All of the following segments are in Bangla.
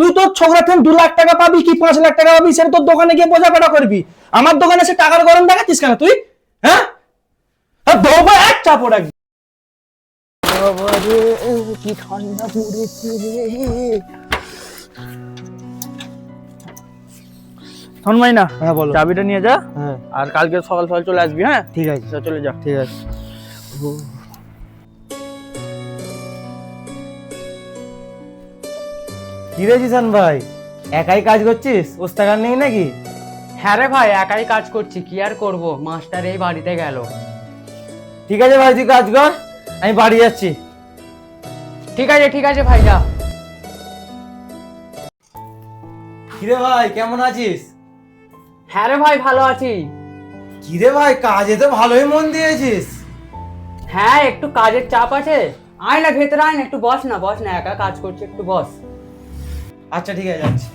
তুই তোর ছোকরা থেকে দু লাখ টাকা পাবি কি পাঁচ লাখ টাকা পাবি সেটা তোর দোকানে গিয়ে বোঝা পেটা করবি। আমার দোকানে সে টাকার গরম দেখাচ্ছিস কেন তুই? হ্যাঁ? আর এক চাপড় এক। কি ঠান্ডা পড়েছে রে তন্ময় না হ্যাঁ বলো। চাবিটা নিয়ে যা। হ্যাঁ। আর কালকে সকাল সকাল চলে আসবি হ্যাঁ? ঠিক আছে। চলে যা। ঠিক আছে। কি জিসান ভাই? একাই কাজ করছিস? ওস্তাগার নেই নাকি? হ্যাঁ রে ভাই একাই কাজ করছি। কি আর করব? মাস্টার এই বাড়িতে গেল। ঠিক আছে ভাই তুই কাজ কর আমি বাড়ি যাচ্ছি। ঠিক আছে ঠিক আছে ভাই যা। কিরে ভাই কেমন আছিস? হ্যাঁ রে ভাই ভালো আছি। কিরে ভাই কাজে তো ভালোই মন দিয়েছিস। হ্যাঁ একটু কাজের চাপ আছে। আয় না ভেতরে আয় না একটু বস না বস না একা কাজ করছি একটু বস। আচ্ছা ঠিক আছে যাচ্ছি।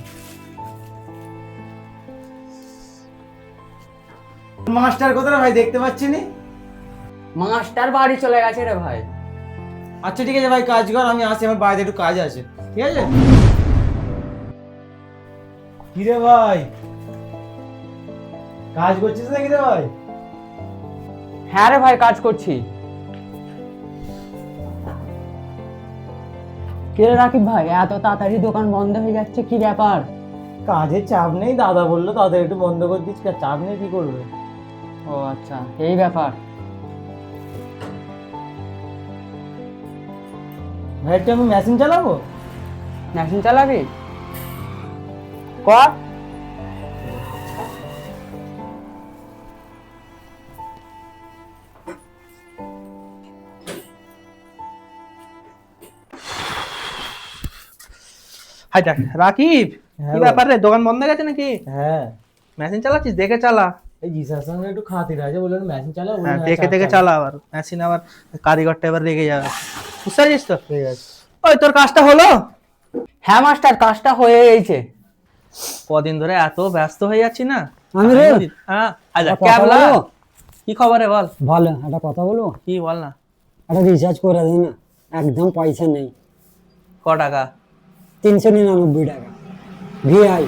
মাস্টার কোথায় ভাই দেখতে পাচ্ছি নি? মাস্টার বাড়ি চলে গেছে রে ভাই। আচ্ছা ঠিক আছে ভাই কাজ কর আমি আসি আমার বাড়িতে একটু কাজ আছে। ঠিক আছে? কিরে ভাই? কাজ করছিস নাকি রে ভাই? হ্যাঁ রে ভাই কাজ করছি। কে রাকিব ভাই এত তাড়াতাড়ি দোকান বন্ধ হয়ে যাচ্ছে কি ব্যাপার? কাজের চাপ নেই দাদা বলল তাদের একটু বন্ধ করে দিচ্ছি চাপ নেই কি করবে? ও আচ্ছা এই ব্যাপার। ভাই আমি মেশিন চালাবো? মেশিন চালাবি? কর। হাই দেখ রাকিব হ্যাঁ কি ব্যাপার রে দোকান বন্ধ গেছে নাকি? হ্যাঁ। মেশিন চালাচ্ছিস? দেখে চালা। এই জিসার সঙ্গে একটু খাতির আছে বললেন মেশিন চালাবো হ্যাঁ দেখে দেখে। চালা আবার মেশিন আবার কারিগরটা এবার রেগে যাবে। বুঝতে পারছিস তো? ঠিক আছে। ওই তোর কাজটা হলো? হ্যাঁ মাস্টার কাজটা হয়ে গেছে। কদিন ধরে এত ব্যস্ত হয়ে যাচ্ছি না। আমি রে? হ্যাঁ আচ্ছা ক্যাবলা কি খবরে বল? ভালো একটা কথা বলব কি বল না। একটা রিচার্জ করে দিন না একদম পয়সা নেই। ক টাকা? তিনশো নিরানব্বই টাকা। ভিআই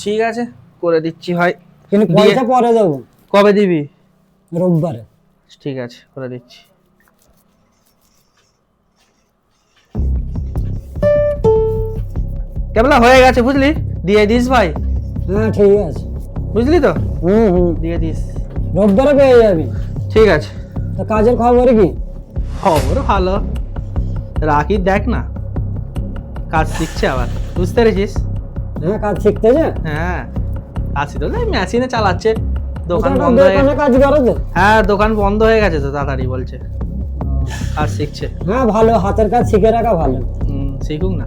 ঠিক আছে করে দিচ্ছি ভাই কিন্তু পয়সা পরে দেবো। কবে দিবি? রোববারে। ঠিক আছে করে দিচ্ছি। কেবলা হয়ে গেছে বুঝলি? দিয়ে দিস ভাই। হ্যাঁ ঠিক আছে। বুঝলি তো? হুম হুম। দিয়ে দিস। রোববারে পেয়ে যাবি। ঠিক আছে। তো কাজের খবর কি? খবর ভালো। রাখি দেখ না। কাজ শিখছে আবার। বুঝতে পেরেছিস? হ্যাঁ কাজ শিখতেছে হ্যাঁ কাজ তো মেশিনে চালাচ্ছে। দোকান বন্ধ হয়ে দোকানে কাজ করে তো। হ্যাঁ দোকান বন্ধ হয়ে গেছে তো তাড়াতাড়ি বলছে। কাজ শিখছে। হ্যাঁ ভালো হাতের কাজ শিখে রাখা ভালো। হুম, শিখুক না।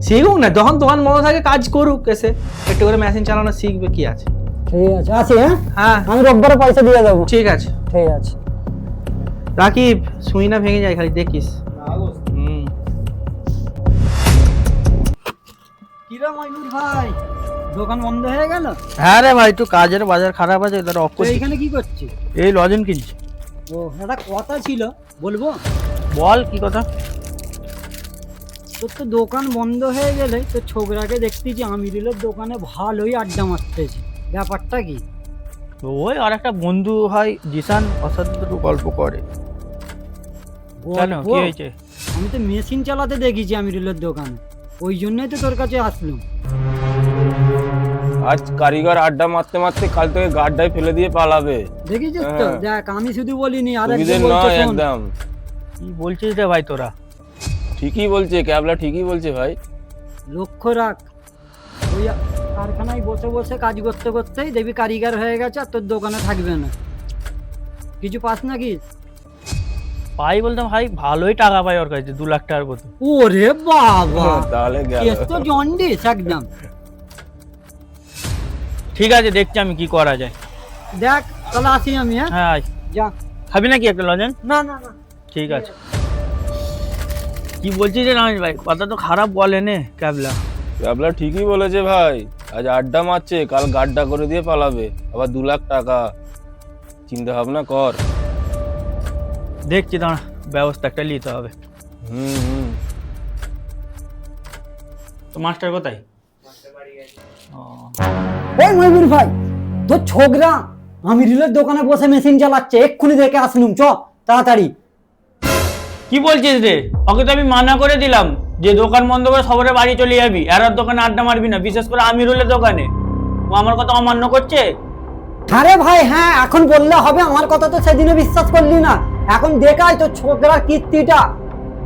শিখুক না যখন দোকান বন্ধ থাকে কাজ করুক এসে। একটু করে মেশিন চালানো শিখবে কি আছে? ঠিক আছে আসি হ্যাঁ? হ্যাঁ। আমি রোববারে পয়সা দিয়ে দেবো। ঠিক আছে। ঠিক আছে। রাকিব সুই না ভেঙে যায় খালি দেখিস। ময়ূর ভাই দোকান বন্ধ হয়ে গেল? হ্যাঁ রে ভাই একটু কাজের বাজার খারাপ আছে তার অফ তো করছি। এইখানে কি করছিস? এই লজেন কিনছি। ও একটা কথা ছিল বলব? বল কি কথা? তোর তো দোকান বন্ধ হয়ে গেলে তো ছোকরাকে দেখতেছি আমিরুলের দোকানে ভালোই আড্ডা মারতেছে। ব্যাপারটা কি? ওই আর একটা বন্ধু হয় জিসান ওর সাথে একটু গল্প করে। কেন? কি হয়েছে? আমি তো মেশিন চালাতে দেখেছি আমিরুলের দোকানে। ওই জন্যই তো তোর কাছে আসলো। আজ কারিগর আড্ডা মারতে মারতে কাল তোকে গাড্ডায় ফেলে দিয়ে পালাবে। দেখেছিস তো? হ্যাঁ। দেখ আমি শুধু বলিনি আর একদম। কি বলছিস রে ভাই তোরা? ঠিকই বলছে ক্যাবলা ঠিকই বলছে ভাই। লক্ষ্য রাখ ওই কারখানায় বসে বসে কাজ করতে করতেই দেখবি কারিগর হয়ে গেছে আর তোর দোকানে থাকবে না। কিছু পাস নাকি? পাই বলতে ভাই ভালোই টাকা পাই ওর কাছে দু লাখ টাকার মতো। ওরে বাবা! তাহলে কেস তো জন্ডিস একদম। ঠিক আছে দেখছি আমি কি করা যায়। দেখ তাহলে আসি আমি হ্যাঁ? হ্যাঁ আয়। যা। খাবি নাকি একটা লজেন? না না না। ঠিক আছে। কি বলছিস রে রমেশ ভাই? কথা তো খারাপ বলে নে ক্যাবলা। ক্যাবলা ঠিকই বলেছে ভাই। আজ আড্ডা মারছে কাল গাড্ডা করে দিয়ে পালাবে। আবার দু লাখ টাকা। চিন্তা ভাবনা কর। দেখছি দাঁড়া ব্যবস্থা একটা নিতে হবে। হুম হুম। তো মাস্টার কোথায়? ও। ওই মহিবুর ভাই তোর ছোকরা আমিরুলের দোকানে বসে মেশিন চালাচ্ছে এক্ষুনি দেখে আসলুম চ তাড়াতাড়ি। কি বলছিস রে? ওকে তো আমি মানা করে দিলাম যে দোকান বন্ধ করে সবরে বাড়ি চলে যাবি আর দোকানে আড্ডা মারবি না বিশেষ করে আমিরুলের দোকানে। ও আমার কথা অমান্য করছে? আরে ভাই হ্যাঁ এখন বললে হবে আমার কথা তো সেদিনে বিশ্বাস করলি না। এখন দেখাই তো ছোকরার কীর্তিটা।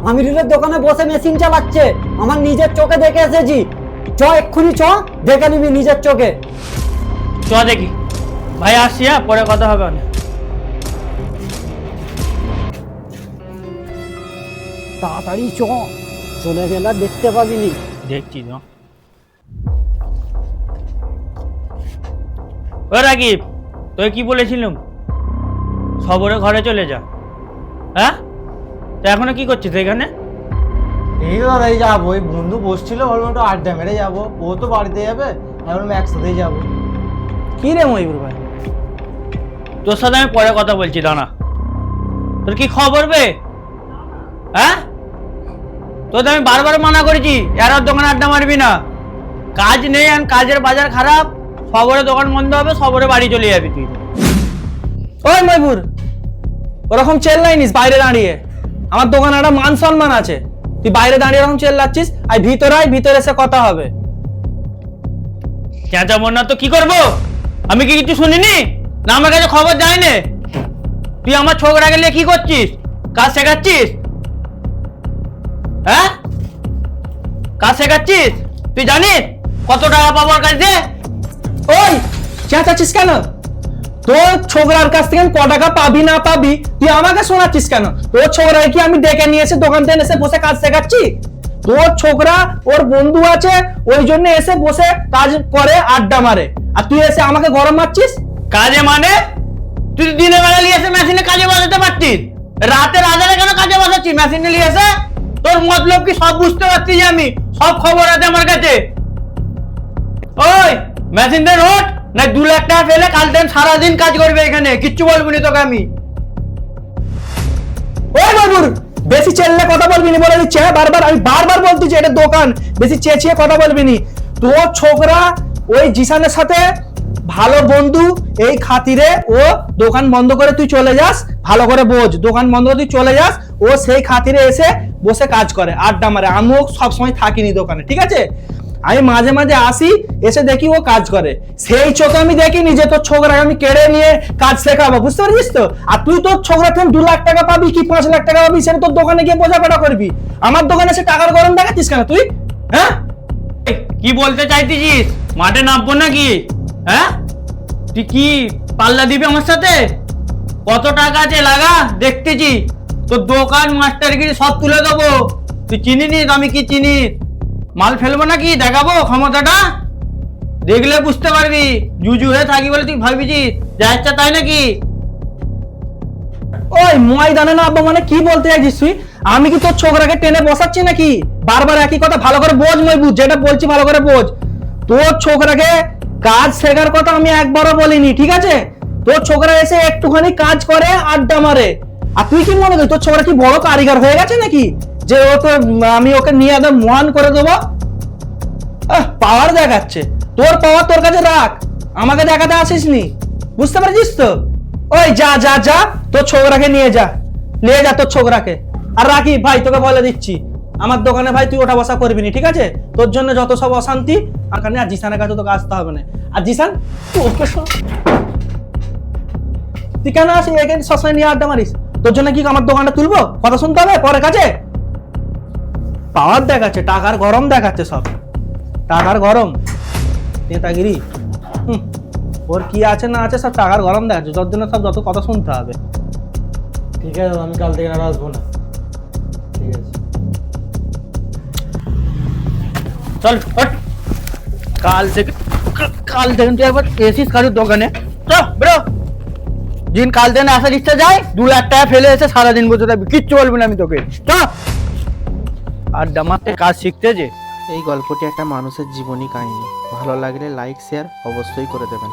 আমিরুলের দোকানে বসে মেশিন চালাচ্ছে আমার নিজের চোখে দেখে এসেছি। চ এক্ষুনি চ দেখে নিবি নিজের চোখে। চ দেখি। ভাই আসছি হ্যাঁ পরে কথা হবে অনেক। তাড়াতাড়ি চ চলে গেলে দেখতে পাবিনি। দেখছি তো ও রাকিব তোকে কি বলেছিলাম? সবরে ঘরে চলে যা। হ্যাঁ? তো এখনও কি করছিস এখানে? এই দাদা এই যাব। ওই বন্ধু বসছিল বলব একটু আড্ডা মেরে যাব। ও তো বাড়িতে যাবে আমি একসাথেই যাব। কি রে ময়ূর ভাই? তোর সাথে আমি পরে কথা বলছি দাঁড়া। তোর কি খবর বে? হ্যাঁ? তোদের আমি বারবার মানা করেছি এর আর দোকানে আড্ডা মারবি না। কাজ নেই আর কাজের বাজার খারাপ। সবরে দোকান বন্ধ হবে সবরে বাড়ি চলে যাবি তুই। ওই ময়ূর ওরকম চেল্লাই নিস বাইরে দাঁড়িয়ে। আমার দোকানে একটা মান সম্মান আছে। তুই বাইরে দাঁড়িয়ে এরকম চেল্লাচ্ছিস আর ভিতরে আয় ভিতরে এসে কথা হবে। চেঁচাবো না তো কি করব? আমি কি কিছু শুনিনি? না আমার কাছে খবর যায় না তুই আমার ছোকরা গেলে কি করছিস? কাজ শেখাচ্ছিস? হ্যাঁ? কাজ শেখাচ্ছিস? তুই জানিস কত টাকা পাবো কাছে? ওই চেঁচাচ্ছিস কেন? তোর ছোকরার কাছ থেকে ক টাকা পাবি না পাবি, তুই আমাকে শোনাচ্ছিস কেন? তোর ছোকরাকে কি আমি ডেকে নিয়ে এসে দোকান থেকে এসে বসে কাজ শেখাচ্ছি? তোর ছোকরা, ওর বন্ধু আছে, ওই জন্য এসে বসে কাজ করে, আড্ডা মারে। আর তুই এসে আমাকে গরম মারছিস? কাজে মানে? তুই তো দিনের বেলা নিয়ে এসে মেশিনে কাজে বসাতে পারতিস। রাতের আধারে কেন কাজে বসাচ্ছিস মেশিনে নিয়ে এসে? তোর মতলব কি সব বুঝতে পারছি যে আমি? সব খবর আছে আমার কাছে। ওই দু লাখ টাকা কাল দিন সারাদিন কাজ করবে এখানে, কিচ্ছু বলব তোকে আমি। ওই বাবুর বেশি কথা বলবি নি বলে দিচ্ছে হ্যাঁ? বারবার, আমি বারবার বলতেছি এটা দোকান, বেশি চেঁচিয়ে কথা বলবি নি। ছোকরা ওই জিসানের সাথে ভালো বন্ধু, এই খাতিরে ও দোকান বন্ধ করে তুই চলে যাস, ভালো করে বোঝ, দোকান বন্ধ করে তুই চলে যাস, ও সেই খাতিরে এসে বসে কাজ করে, আড্ডা মারে। আমিও সবসময় থাকিনি দোকানে, ঠিক আছে? আমি মাঝে মাঝে আসি, এসে দেখি ও কাজ করে। সেই চোখে আমি দেখিনি যে তোর ছোকরাকে আমি কেড়ে নিয়ে কাজ শেখাবো, বুঝতে পারছিস তো? আর তুই তোর ছোকরা থেকে দু লাখ টাকা পাবি কি পাঁচ লাখ টাকা পাবি, সেটা তোর দোকানে গিয়ে বোঝাপড়া করবি। আমার দোকানে সে টাকার গরম দেখাচ্ছিস কেন তুই? হ্যাঁ? কি বলতে চাইতেছিস? মাঠে নামবো নাকি? হ্যাঁ? তুই কি পাল্লা দিবি আমার সাথে? কত টাকা আছে লাগা? দেখতেছি। তোর দোকান, মাস্টারগিরি সব তুলে দেবো। তুই চিনি নিস আমি কি চিনি? মাল ফেলব নাকি? দেখাবো ক্ষমতাটা? দেখলে বুঝতে পারবি। জুজু হয়ে থাকি বলে তুই ভাবিছিস। যা ইচ্ছা তাই নাকি? ওই ময়দানে না আব্বা মানে কি বলতে চাইছিস তুই? আমি কি তোর ছোকরাকে টেনে বসাচ্ছি নাকি? বারবার একই কথা, ভালো করে বোঝ মই বুঝ যেটা বলছি ভালো করে বোঝ। তোর ছোকরাকে কাজ শেখার কথা আমি একবারও বলিনি, ঠিক আছে? তোর ছোকরা এসে একটুখানি কাজ করে, আড্ডা মারে। আর তুই কি মনে করিস, তোর ছোকরা কি বড় কারিগর হয়ে গেছে নাকি? যে ও তো, আমি ওকে নিয়ে একদম মহান করে দেবো। পাওয়ার দেখাচ্ছে। তোর পাওয়ার তোর কাছে রাখ। আমাকে দেখাতে আসিস নি বুঝতে পারছিস তো? ওই যা যা যা। তোর ছোকরাকে নিয়ে যা। নিয়ে যা তোর ছোকরাকে। আর রাখি, ভাই, তোকে বলে দিচ্ছি। আমার দোকানে, ভাই, তুই ওঠা বসা করবি না, ঠিক আছে? তোর জন্য যত সব অশান্তি আখানে আর জিসানের কাছে তোকে আসতে হবে না। আর জিসান, তুই ওকে তুই কেন আসিস? এখানে সবসময় নিয়ে আড্ডা মারিস। তোর জন্য কি আমার দোকানটা তুলবো? কথা শুনতে হবে? পরে কাছে পাওয়ার দেখাচ্ছে টাকার গরম দেখাচ্ছে সব। টাকার গরম। নেতাগিরি ওর কি আছে না আছে সব টাকার গরম দেখাচ্ছে তোর জন্য সব যত কথা শুনতে হবে। ঠিক আছে আমি কাল থেকে আর আসব না। ঠিক আছে। চল। কাল থেকে কাল থেকে তুই একবার এসিস কাজের দোকানে। চ বেরো। দিন কাল থেকে আসার ইচ্ছা যায় দু লাখ টাকা ফেলে এসে সারাদিন বসে থাকবি কিচ্ছু বলবি না আমি তোকে। চ আর ডামাতে কাজ শিখতে যে। এই গল্পটি একটা মানুষের জীবনী কাহিনী। ভালো লাগলে লাইক শেয়ার অবশ্যই করে দেবেন।